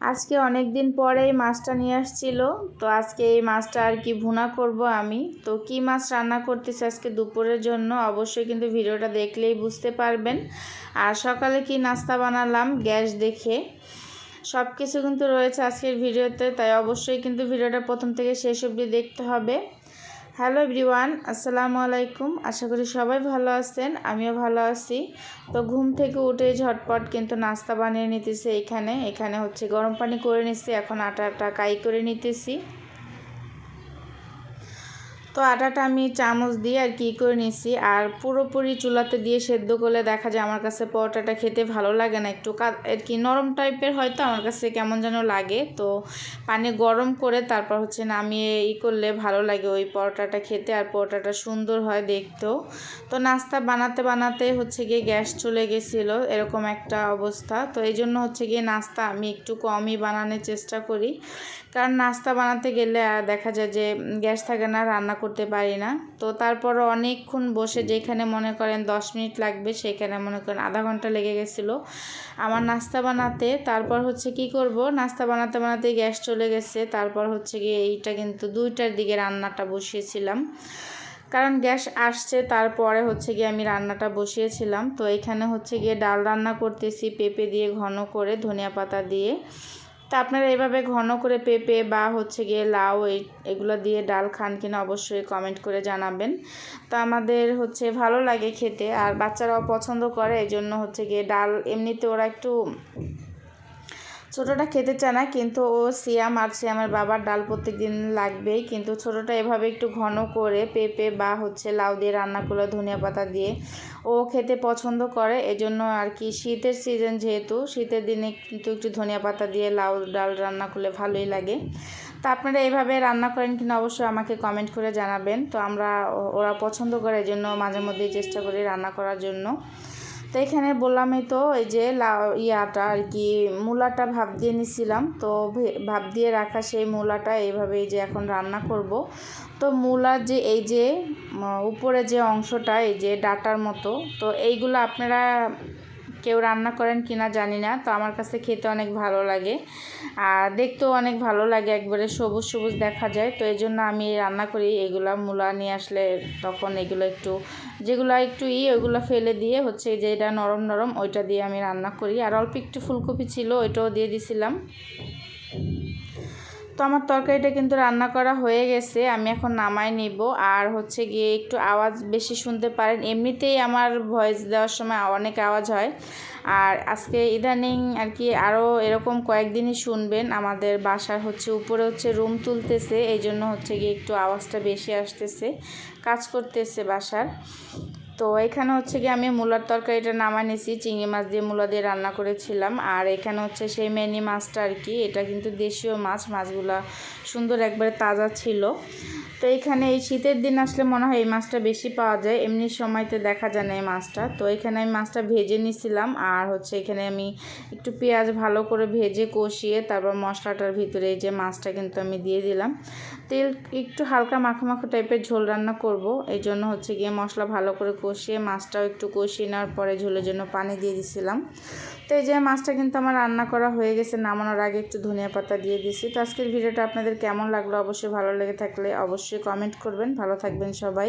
আজকে অনেক দিন পরে এই মাছটা নিয়ে আসছিল, তো আজকে এই মাছটা আর কি ভুনা করব আমি। তো কি মাছ রান্না করতেছি আজকে দুপুরের জন্য অবশ্যই কিন্তু ভিডিওটা দেখলেই বুঝতে পারবেন। আর সকালে কি নাস্তা বানালাম গ্যাস দেখে। সব কিছু কিন্তু রয়েছে আজকের ভিডিওতে, তাই অবশ্যই কিন্তু ভিডিওটা প্রথম থেকে শেষ অবধি দেখতে হবে। হ্যালো এভরিওয়ান, আসসালামু আলাইকুম। আশা করি সবাই ভালো আছেন, আমিও ভালো আছি। তো ঘুম থেকে উঠে ঝটপট কিন্তু নাস্তা বানিয়ে নিতেছি এখানে। এখানে হচ্ছে গরম পানি করে নিছি এখন আটা কাই করে নিতেছি। তো আটাটা আমি চামচ দিয়ে আর কি করে নিছি আর পুরোপুরি চুলাতে দিয়ে সেদ্ধ করলে দেখা যায় আমার কাছে পরোটাটা খেতে ভালো লাগে না। একটু আর কি নরম টাইপের হয়তো আমার কাছে কেমন যেন লাগে। তো পানি গরম করে তারপর হচ্ছে না আমি ই করলে ভালো লাগে ওই পরোটাটা খেতে আর পরোটাটা সুন্দর হয় দেখতেও। তো নাস্তা বানাতে বানাতে হচ্ছে গিয়ে গ্যাস চলে গেছিল, এরকম একটা অবস্থা। তো এই জন্য হচ্ছে গিয়ে নাস্তা আমি একটু কমই বানানোর চেষ্টা করি। কারণ নাস্তা বানাতে গেলে দেখা যায় যে গ্যাস থাকে না, রান্না করতে পারি না। তো তারপর অনেকক্ষণ বসে যেখানে মনে করেন দশ মিনিট লাগবে সেখানে মনে করেন আধা ঘণ্টা লেগে গেছিল। আমার নাস্তা বানাতে, তারপর হচ্ছে কি করব? নাস্তা বানাতে বানাতে গ্যাস চলে গেছে। তারপর হচ্ছে গিয়ে এইটা কিন্তু দুইটার দিকে রান্নাটা বসিয়েছিলাম। কারণ গ্যাস আসছে, তারপরে হচ্ছে গিয়ে আমি রান্নাটা বসিয়েছিলাম। তো এখানে হচ্ছে গিয়ে ডাল রান্না করতেছি, পেঁপে দিয়ে ঘন করে, ধনিয়া পাতা দিয়ে। তা আপনারা এভাবে ঘন করে পেঁপে বা হচ্ছে গিয়ে লাউ, এই এগুলো দিয়ে ডাল খান কিনা অবশ্যই কমেন্ট করে জানাবেন। তো আমাদের হচ্ছে ভালো লাগে খেতে, আর বাচ্চারাও পছন্দ করে এই জন্য হচ্ছে গিয়ে ডাল এমনিতে ওরা একটু ছোটোটা খেতে চায় না, কিন্তু ও সিয়াম আর সিয়ামের বাবার ডাল প্রত্যেক দিন লাগবেই, কিন্তু ছোটোটা এভাবে একটু ঘন করে পেঁপে বা হচ্ছে লাউ দিয়ে রান্না করলে ধনিয়া পাতা দিয়ে। ও খেতে পছন্দ করে, এজন্য আর কি শীতের সিজন যেহেতু, শীতের দিনে কিন্তু একটু ধনিয়া পাতা দিয়ে লাউ ডাল রান্না করলে ভালোই লাগে। তো আপনারা এইভাবে রান্না করেন কিনা অবশ্যই আমাকে কমেন্ট করে জানাবেন। তো আমরা ওরা পছন্দ করে এই জন্য মাঝে মধ্যেই চেষ্টা করি রান্না করার জন্য। তো এখানে বললাম বললামই তো, এই যে ইয়াটা আর কি, মূলাটা ভাব দিয়ে নিছিলাম। তো ভাব দিয়ে রাখা সেই মূলাটা এইভাবে এই যে এখন রান্না করব। তো মূলার যে, এই যে উপরে যে অংশটা, এই যে ডাটার মতো, তো এইগুলো আপনারা কেউ রান্না করেন কি না জানি না, তো আমার কাছে খেতে অনেক ভালো লাগে। আর দেখতেও অনেক ভালো লাগে, একবারে সবুজ সবুজ দেখা যায়, তো এই জন্য আমি রান্না করি, এগুলো মূলা নিয়ে আসলে তখন এগুলো একটু, যেগুলো একটু ই, ওইগুলো ফেলে দিয়ে হচ্ছে যেটা নরম নরম, ওইটা দিয়ে আমি রান্না করি। আর অল্প একটু ফুলকপি ছিল, ওইটাও দিয়ে দিছিলাম। তো আমার তরকারিটা কিন্তু রান্না করা হয়ে গেছে, আমি এখন নামাই নিব। আর হচ্ছে গিয়ে একটু আওয়াজ বেশি শুনতে পারেন, এমনিতেই আমার ভয়েস দেওয়ার সময় অনেক আওয়াজ হয়। আর আজকে ইদানিং আর কি আরও এরকম কয়েকদিনই শুনবেন, আমাদের বাসার হচ্ছে উপরে হচ্ছে রুম তুলতেছে এই জন্য হচ্ছে গিয়ে একটু আওয়াজটা বেশি আসতেছে, কাজ করতেছে বাসার। তো এখানে হচ্ছে কি আমি মূলার তরকারিটা নামা নিয়েছি চিংড়ি মাছ দিয়ে মূলা দিয়ে রান্না করেছিলাম। আর এখানে হচ্ছে সেই মেনি মাছটা আর কি, এটা কিন্তু দেশীয় মাছ, মাছগুলা সুন্দর একবারে তাজা ছিল। তো এখানে এই শীতের দিন আসলে মনে হয় এই মাছটা বেশি পাওয়া যায়। এমনি সময়তে দেখা যায় না এই মাছটা। তো এখানে আমি মাছটা ভেজে নিছিলাম আর হচ্ছে এখানে আমি একটু পেঁয়াজ ভালো করে ভেজে কষিয়ে তারপর মশলাটার ভিতরে এই যে মাছটা কিন্তু আমি দিয়ে দিলাম। তেল একটু হালকা মাখো মাখো টাইপের ঝোল রান্না করব। এই জন্য হচ্ছে গিয়ে মশলা ভালো করে কষিয়ে মাছটাও একটু কষিয়ে নেওয়ার পরে ঝোলের জন্য পানি দিয়ে দিছিলাম। তো এই যে মাছটা কিন্তু আমার রান্না করা হয়ে গেছে, নামানোর আগে একটু ধনিয়া পাতা দিয়ে দিছি তো আজকের ভিডিওটা আপনাদের কেমন লাগল? অবশ্যই ভালো লেগে থাকলে অবশ্যই কমেন্ট করবেন। ভালো থাকবেন সবাই।